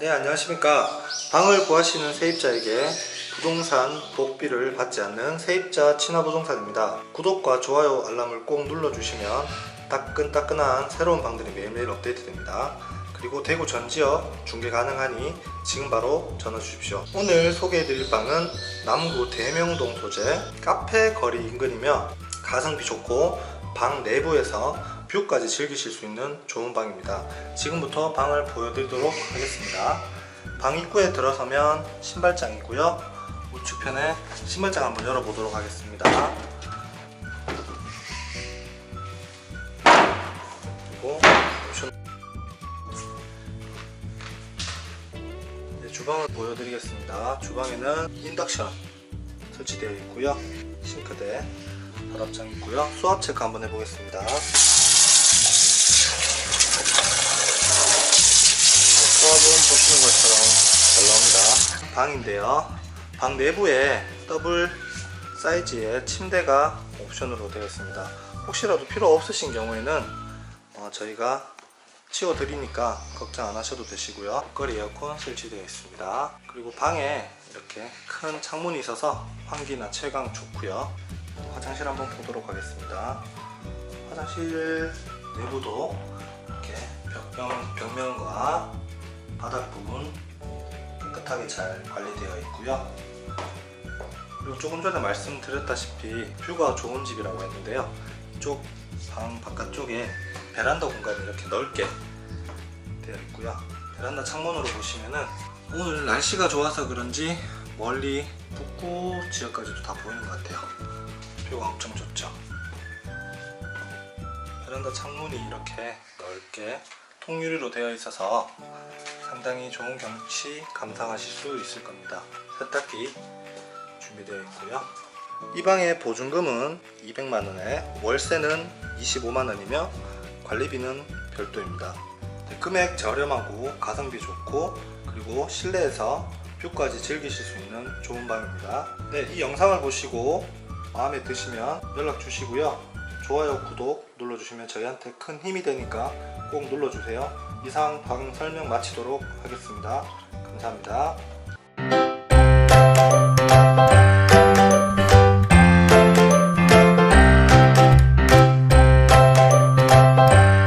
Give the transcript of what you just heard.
네 안녕하십니까. 방을 구하시는 세입자에게 부동산 복비를 받지 않는 세입자 친화부동산입니다. 구독과 좋아요 알람을 꼭 눌러주시면 따끈따끈한 새로운 방들이 매일매일 업데이트됩니다. 그리고 대구 전 지역 중개 가능하니 지금 바로 전화 주십시오. 오늘 소개해드릴 방은 남구 대명동 소재 카페 거리 인근이며 가성비 좋고 방 내부에서 뷰까지 즐기실 수 있는 좋은 방입니다. 지금부터 방을 보여드리도록 하겠습니다. 방 입구에 들어서면 신발장이고요. 우측편에 신발장 한번 열어보도록 하겠습니다. 그리고 네, 주방을 보여드리겠습니다. 주방에는 인덕션 설치되어 있고요. 싱크대, 서랍장 있고요. 수압 체크 한번 해보겠습니다. 수압은 보시는 것처럼 잘 나옵니다. 방인데요. 방 내부에 더블 사이즈의 침대가 옵션으로 되어 있습니다. 혹시라도 필요 없으신 경우에는 어, 저희가 치워 드리니까 걱정 안 하셔도 되시고요. 거리 에어컨 설치되어 있습니다. 그리고 방에 이렇게 큰 창문이 있어서 환기나 채광 좋고요. 화장실 한번 보도록 하겠습니다. 화장실 내부도 이렇게 벽면, 벽면과 바닥 부분 깨끗하게 잘 관리되어 있고요. 그리고 조금 전에 말씀드렸다시피 뷰가 좋은 집이라고 했는데요. 이쪽 방 바깥쪽에 베란다 공간이 이렇게 넓게 되어 있고요. 베란다 창문으로 보시면은 오늘 날씨가 좋아서 그런지 멀리 북구 지역까지도 다 보이는 것 같아요. 뷰가 엄청 좋죠. 베란다 창문이 이렇게 넓게 통유리로 되어 있어서 상당히 좋은 경치 감상하실 수 있을 겁니다. 세탁기 준비되어 있고요. 이 방의 보증금은 200만 원에 월세는 25만 원이며 관리비는 별도입니다. 네, 금액 저렴하고 가성비 좋고 그리고 실내에서 뷰까지 즐기실 수 있는 좋은 방입니다. 네, 이 영상을 보시고 마음에 드시면 연락 주시고요. 좋아요, 구독 눌러주시면 저희한테 큰 힘이 되니까 꼭 눌러주세요. 이상 방 설명 마치도록 하겠습니다. 감사합니다.